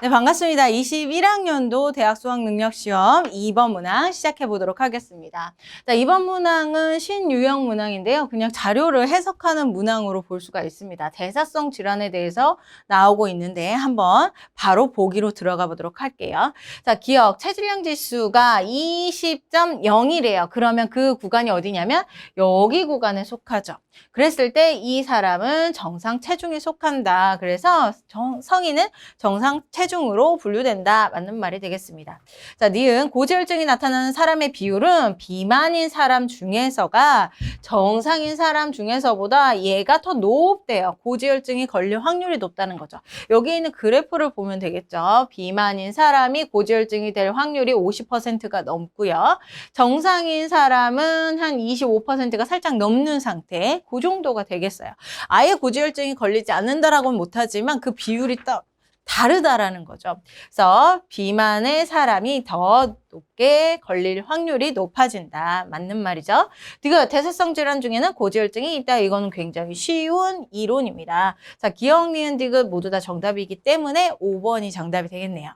네, 반갑습니다. 21학년도 대학 수학 능력 시험 2번 문항 시작해 보도록 하겠습니다. 자, 2번 문항은 신유형 문항인데요. 그냥 자료를 해석하는 문항으로 볼 수가 있습니다. 대사성 질환에 대해서 나오고 있는데 한번 바로 보기로 들어가 보도록 할게요. 자, 기억 체질량 지수가 20.0이래요. 그러면 그 구간이 어디냐면 여기 구간에 속하죠. 그랬을 때 이 사람은 정상 체중에 속한다. 그래서 정- 성인은 정상 체중 으로 분류된다. 맞는 말이 되겠습니다. 자, 니은 고지혈증이 나타나는 사람의 비율은 비만인 사람 중에서가 정상인 사람 중에서보다 얘가 더 높대요. 고지혈증이 걸릴 확률이 높다는 거죠. 여기 있는 그래프를 보면 되겠죠. 비만인 사람이 고지혈증이 될 확률이 50%가 넘고요. 정상인 사람은 한 25%가 살짝 넘는 상태. 그 정도가 되겠어요. 아예 고지혈증이 걸리지 않는다라고는 못하지만 그 비율이 딱 다르다라는 거죠. 그래서 비만의 사람이 더 높게 걸릴 확률이 높아진다. 맞는 말이죠. 그 대사성 질환 중에는 고지혈증이 있다. 이거는 굉장히 쉬운 이론입니다. 자, 기억, 니은, 디귿 모두 다 정답이기 때문에 5번이 정답이 되겠네요.